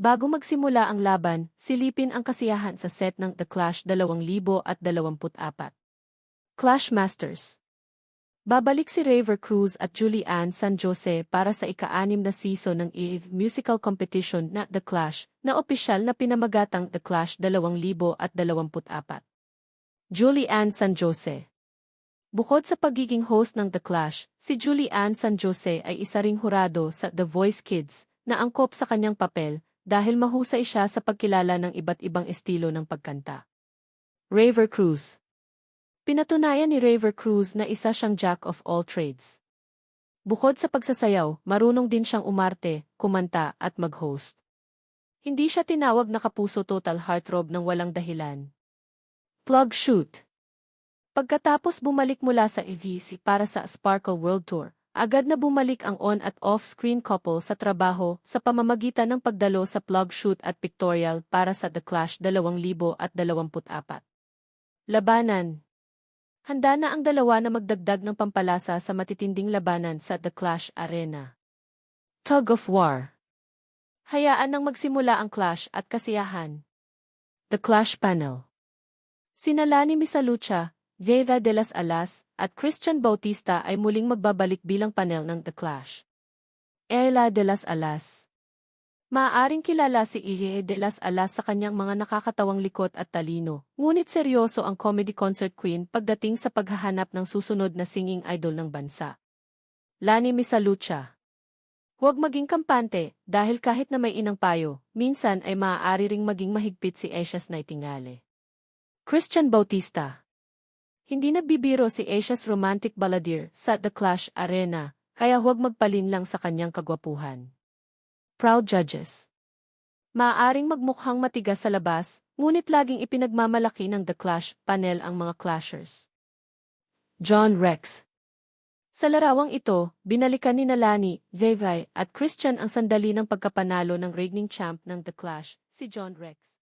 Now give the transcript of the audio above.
Bago magsimula ang laban, silipin ang kasiyahan sa set ng The Clash 2024. Clash Masters Babalik si Raver Cruz at Julie Ann San Jose para sa ika-anim na season ng EVE musical competition na The Clash, na opisyal na pinamagatang The Clash 2024. Julie Ann San Jose Bukod sa pagiging host ng The Clash, si Julie Ann San Jose ay isa ring hurado sa The Voice Kids, na angkop sa kanyang papel, dahil mahusay siya sa pagkilala ng iba't ibang estilo ng pagkanta. Raver Cruz Pinatunayan ni Raver Cruz na isa siyang jack of all trades. Bukod sa pagsasayaw, marunong din siyang umarte, kumanta at mag-host. Hindi siya tinawag na kapuso total heartthrob ng walang dahilan. Plug Shoot Pagkatapos bumalik mula sa EVC para sa Sparkle World Tour, Agad na bumalik ang on at off-screen couple sa trabaho sa pamamagitan ng pagdalo sa plug shoot at pictorial para sa The Clash 2024. Labanan Handa na ang dalawa na magdagdag ng pampalasa sa matitinding labanan sa The Clash Arena. Tug of War Hayaan nang magsimula ang clash at kasiyahan. The Clash Panel Sinala ni Misalucha, Vega de las Alas, at Christian Bautista ay muling magbabalik bilang panel ng The Clash. Ella de las Alas Maaaring kilala si Ie de las Alas sa kanyang mga nakakatawang likot at talino, ngunit seryoso ang comedy concert queen pagdating sa paghahanap ng susunod na singing idol ng bansa. Lani Misalucha Huwag maging kampante, dahil kahit na may inang payo, minsan ay maaari ring maging mahigpit si Asia's Nightingale. Christian Bautista hindi nagbibiro si Asia's romantic balladeer sa The Clash Arena, kaya huwag magpalin lang sa kanyang kagwapuhan. Proud Judges Maaring magmukhang matigas sa labas, ngunit laging ipinagmamalaki ng The Clash panel ang mga clashers. John Rex Sa larawang ito, binalikan ni Nalani, Vevay at Christian ang sandali ng pagkapanalo ng reigning champ ng The Clash, si John Rex.